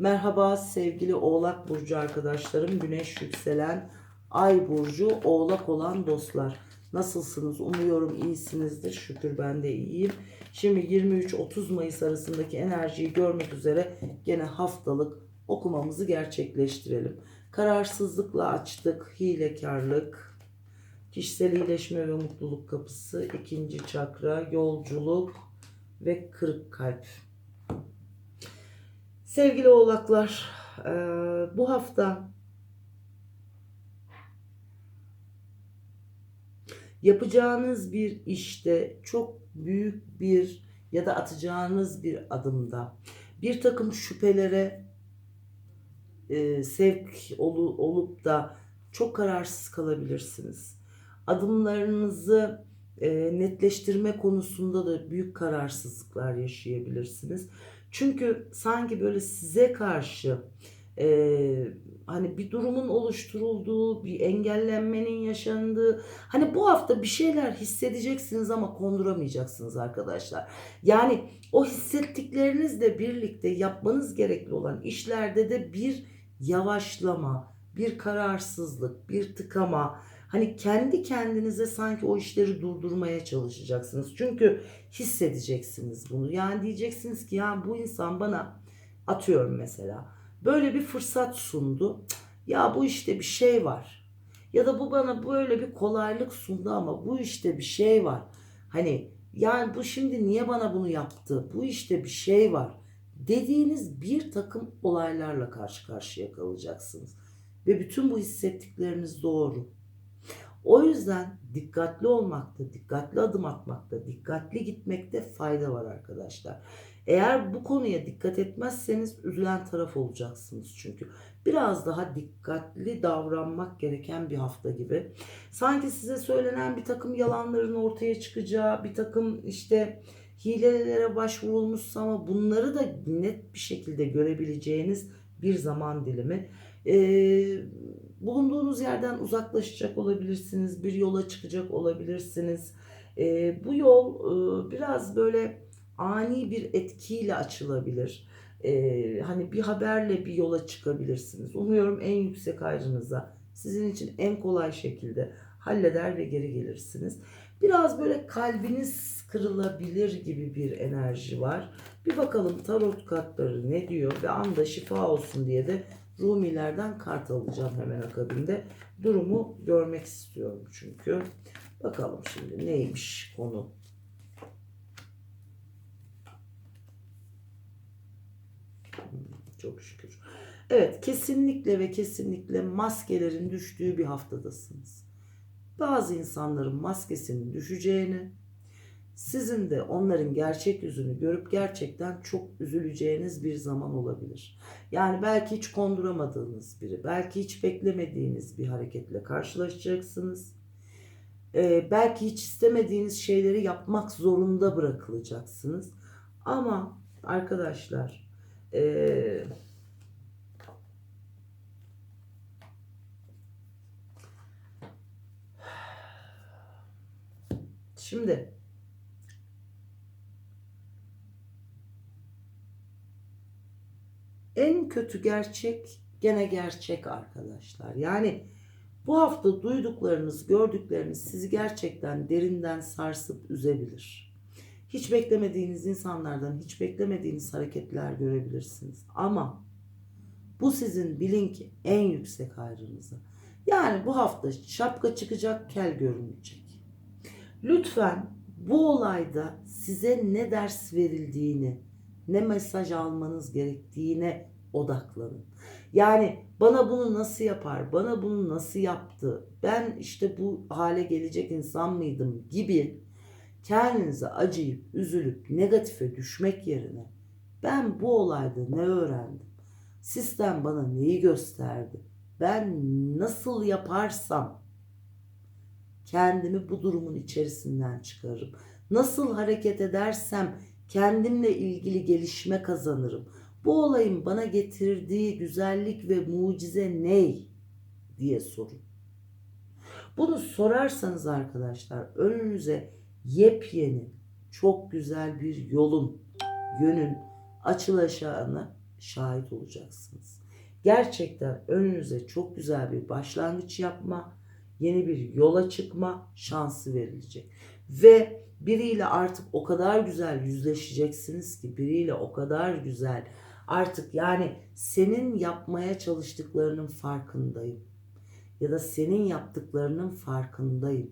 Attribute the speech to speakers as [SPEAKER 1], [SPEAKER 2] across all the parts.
[SPEAKER 1] Merhaba sevgili Oğlak Burcu arkadaşlarım, Güneş yükselen Ay Burcu Oğlak olan dostlar. Nasılsınız? Umuyorum iyisinizdir. Şükür ben de iyiyim. Şimdi 23-30 Mayıs arasındaki enerjiyi görmek üzere gene haftalık okumamızı gerçekleştirelim. Kararsızlıkla açtık, hilekarlık, kişisel iyileşme ve mutluluk kapısı, ikinci çakra, yolculuk ve kırık kalp. Sevgili oğlaklar, eee, bu hafta yapacağınız bir işte çok büyük bir ya da atacağınız bir adımda bir takım şüphelere eee, sevk olu- olup da çok kararsız kalabilirsiniz. Adımlarınızı eee, netleştirme konusunda da büyük kararsızlıklar yaşayabilirsiniz. Çünkü sanki böyle size karşı eee, hani bir durumun oluşturulduğu, bir engellenmenin yaşandığı, hani bu hafta bir şeyler hissedeceksiniz ama konduramayacaksınız arkadaşlar. Yani o hissettiklerinizle birlikte yapmanız gerekli olan işlerde de bir yavaşlama, bir kararsızlık, bir tıkama, hani kendi kendinize sanki o işleri durdurmaya çalışacaksınız. Çünkü hissedeceksiniz bunu. Yani diyeceksiniz ki ya bu insan bana atıyorum mesela böyle bir fırsat sundu. Ya bu işte bir şey var. Ya da bu bana böyle bir kolaylık sundu ama bu işte bir şey var. Hani yani bu şimdi niye bana bunu yaptı? Bu işte bir şey var. Dediğiniz bir takım olaylarla karşı karşıya kalacaksınız. Ve bütün bu hissettikleriniz doğru. O yüzden dikkatli olmakta, dikkatli adım atmakta, dikkatli gitmekte fayda var arkadaşlar. Eğer bu konuya dikkat etmezseniz üzülen taraf olacaksınız çünkü. Biraz daha dikkatli davranmak gereken bir hafta gibi. Sanki size söylenen bir takım yalanların ortaya çıkacağı, bir takım işte hilelere başvurulmuşsa ama bunları da net bir şekilde görebileceğiniz bir zaman dilimi. Ee, bulunduğunuz yerden uzaklaşacak olabilirsiniz, bir yola çıkacak olabilirsiniz. Ee, bu yol e, biraz böyle ani bir etkiyle açılabilir. Ee, hani bir haberle bir yola çıkabilirsiniz. Umuyorum en yüksek ayrınıza sizin için en kolay şekilde halleder ve geri gelirsiniz. Biraz böyle kalbiniz kırılabilir gibi bir enerji var. Bir bakalım tarot kartları ne diyor ve anda şifa olsun diye de Rumilerden kart alacağım hemen akabinde. Durumu görmek istiyorum çünkü. Bakalım şimdi neymiş konu. Çok şükür. Evet kesinlikle ve kesinlikle maskelerin düştüğü bir haftadasınız. Bazı insanların maskesinin düşeceğini, sizin de onların gerçek yüzünü görüp gerçekten çok üzüleceğiniz bir zaman olabilir. Yani belki hiç konduramadığınız biri, belki hiç beklemediğiniz bir hareketle karşılaşacaksınız. Ee, belki hiç istemediğiniz şeyleri yapmak zorunda bırakılacaksınız. Ama arkadaşlar, ee, şimdi en kötü gerçek gene gerçek arkadaşlar. Yani bu hafta duyduklarınız, gördükleriniz sizi gerçekten derinden sarsıp üzebilir. Hiç beklemediğiniz insanlardan hiç beklemediğiniz hareketler görebilirsiniz. Ama bu sizin bilin ki en yüksek hayrınıza. Yani bu hafta şapka çıkacak, kel görünecek. Lütfen bu olayda size ne ders verildiğini, ne mesaj almanız gerektiğine odaklanın. Yani bana bunu nasıl yapar, bana bunu nasıl yaptı, ben işte bu hale gelecek insan mıydım gibi kendinize acıyıp, üzülüp, negatife düşmek yerine ben bu olayda ne öğrendim? Sistem bana neyi gösterdi? Ben nasıl yaparsam kendimi bu durumun içerisinden çıkarırım. Nasıl hareket edersem kendimle ilgili gelişme kazanırım. Bu olayın bana getirdiği güzellik ve mucize ne diye sorun. Bunu sorarsanız arkadaşlar önünüze yepyeni, çok güzel bir yolun, yönün açılacağını şahit olacaksınız. Gerçekten önünüze çok güzel bir başlangıç yapma, yeni bir yola çıkma şansı verilecek. Ve biriyle artık o kadar güzel yüzleşeceksiniz ki biriyle o kadar güzel artık yani senin yapmaya çalıştıklarının farkındayım ya da senin yaptıklarının farkındayım.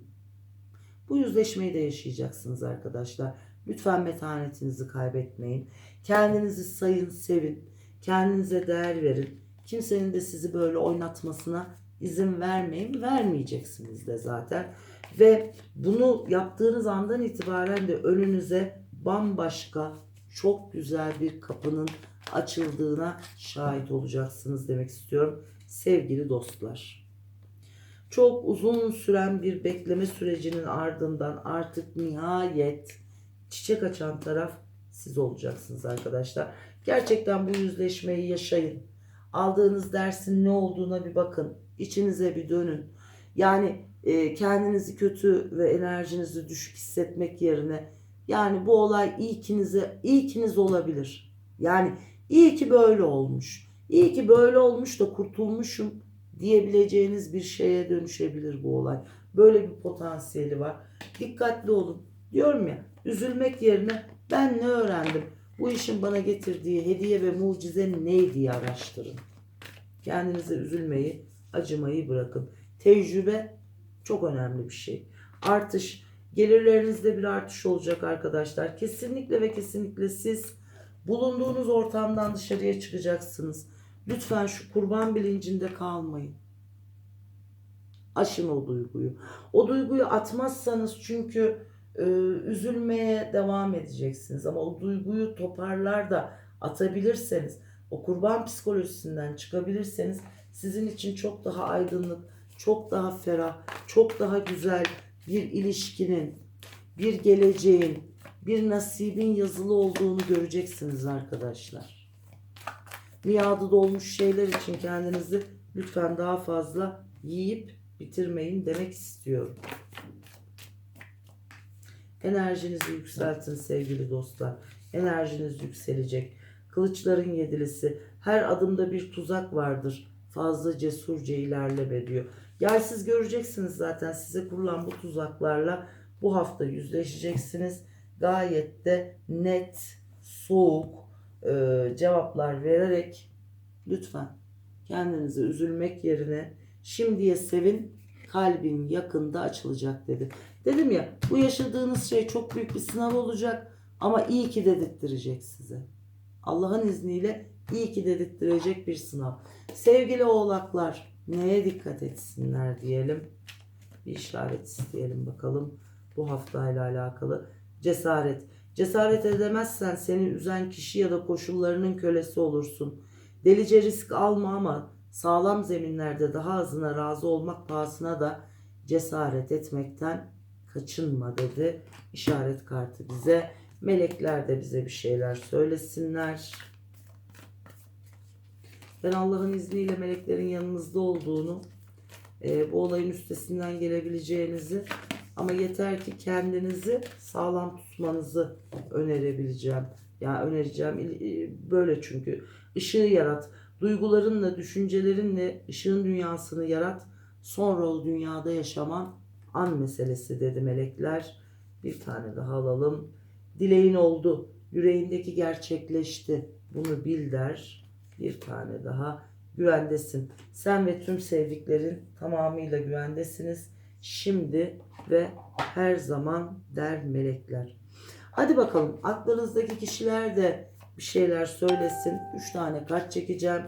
[SPEAKER 1] Bu yüzleşmeyi de yaşayacaksınız arkadaşlar. Lütfen metanetinizi kaybetmeyin. Kendinizi sayın, sevin. Kendinize değer verin. Kimsenin de sizi böyle oynatmasına izin vermeyin. Vermeyeceksiniz de zaten. Ve bunu yaptığınız andan itibaren de önünüze bambaşka çok güzel bir kapının açıldığına şahit olacaksınız demek istiyorum sevgili dostlar. Çok uzun süren bir bekleme sürecinin ardından artık nihayet çiçek açan taraf siz olacaksınız arkadaşlar. Gerçekten bu yüzleşmeyi yaşayın. Aldığınız dersin ne olduğuna bir bakın. İçinize bir dönün. Yani e, kendinizi kötü ve enerjinizi düşük hissetmek yerine yani bu olay ilkinize ilkiniz olabilir. Yani iyi ki böyle olmuş. İyi ki böyle olmuş da kurtulmuşum diyebileceğiniz bir şeye dönüşebilir bu olay. Böyle bir potansiyeli var. Dikkatli olun. Diyorum ya üzülmek yerine ben ne öğrendim? Bu işin bana getirdiği hediye ve mucize neydi araştırın. Kendinize üzülmeyi, acımayı bırakın. Tecrübe çok önemli bir şey. Artış, gelirlerinizde bir artış olacak arkadaşlar. Kesinlikle ve kesinlikle siz bulunduğunuz ortamdan dışarıya çıkacaksınız. Lütfen şu kurban bilincinde kalmayın. Aşın o duyguyu. O duyguyu atmazsanız çünkü e, üzülmeye devam edeceksiniz. Ama o duyguyu toparlar da atabilirseniz, o kurban psikolojisinden çıkabilirseniz sizin için çok daha aydınlık, çok daha ferah, çok daha güzel bir ilişkinin, bir geleceğin, bir nasibin yazılı olduğunu göreceksiniz arkadaşlar. Miadı dolmuş şeyler için kendinizi lütfen daha fazla yiyip bitirmeyin demek istiyorum. Enerjinizi yükseltin sevgili dostlar. Enerjiniz yükselecek. Kılıçların yedilisi. Her adımda bir tuzak vardır. Fazla cesurca ilerleme diyor. Yani siz göreceksiniz zaten size kurulan bu tuzaklarla bu hafta yüzleşeceksiniz. Gayet de net, soğuk e, cevaplar vererek lütfen kendinize üzülmek yerine şimdiye sevin kalbin yakında açılacak dedi. Dedim ya bu yaşadığınız şey çok büyük bir sınav olacak ama iyi ki dedirttirecek size. Allah'ın izniyle iyi ki dedirttirecek bir sınav. Sevgili oğlaklar neye dikkat etsinler diyelim. Bir işaret isteyelim bakalım bu haftayla alakalı. Cesaret. Cesaret edemezsen seni üzen kişi ya da koşullarının kölesi olursun. Delice risk alma ama sağlam zeminlerde daha azına razı olmak pahasına da cesaret etmekten kaçınma dedi. İşaret kartı bize. Melekler de bize bir şeyler söylesinler. Ben Allah'ın izniyle meleklerin yanınızda olduğunu, e, bu olayın üstesinden gelebileceğinizi ama yeter ki kendinizi sağlam tutmanızı önerebileceğim. Yani önereceğim e, böyle çünkü ışığı yarat. Duygularınla, düşüncelerinle ışığın dünyasını yarat. Sonra o dünyada yaşaman an meselesi dedi melekler. Bir tane daha alalım. Dileğin oldu. Yüreğindeki gerçekleşti. Bunu bil der. Bir tane daha. Güvendesin. Sen ve tüm sevdiklerin tamamıyla güvendesiniz. Şimdi ve her zaman der melekler. Hadi bakalım aklınızdaki kişiler de bir şeyler söylesin. 3 tane kart çekeceğim.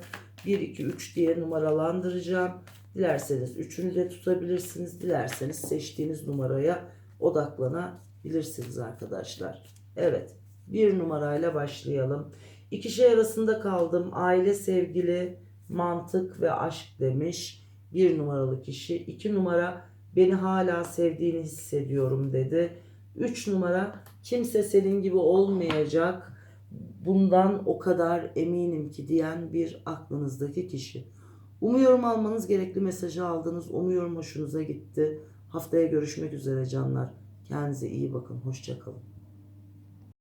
[SPEAKER 1] 1, 2, 3 diye numaralandıracağım. Dilerseniz üçünü de tutabilirsiniz. Dilerseniz seçtiğiniz numaraya odaklanabilirsiniz arkadaşlar. Evet bir numarayla başlayalım. İki şey arasında kaldım. Aile, sevgili, mantık ve aşk demiş. Bir numaralı kişi. İki numara beni hala sevdiğini hissediyorum dedi. Üç numara kimse senin gibi olmayacak. Bundan o kadar eminim ki diyen bir aklınızdaki kişi. Umuyorum almanız gerekli mesajı aldınız. Umuyorum hoşunuza gitti. Haftaya görüşmek üzere canlar. Kendinize iyi bakın. Hoşçakalın.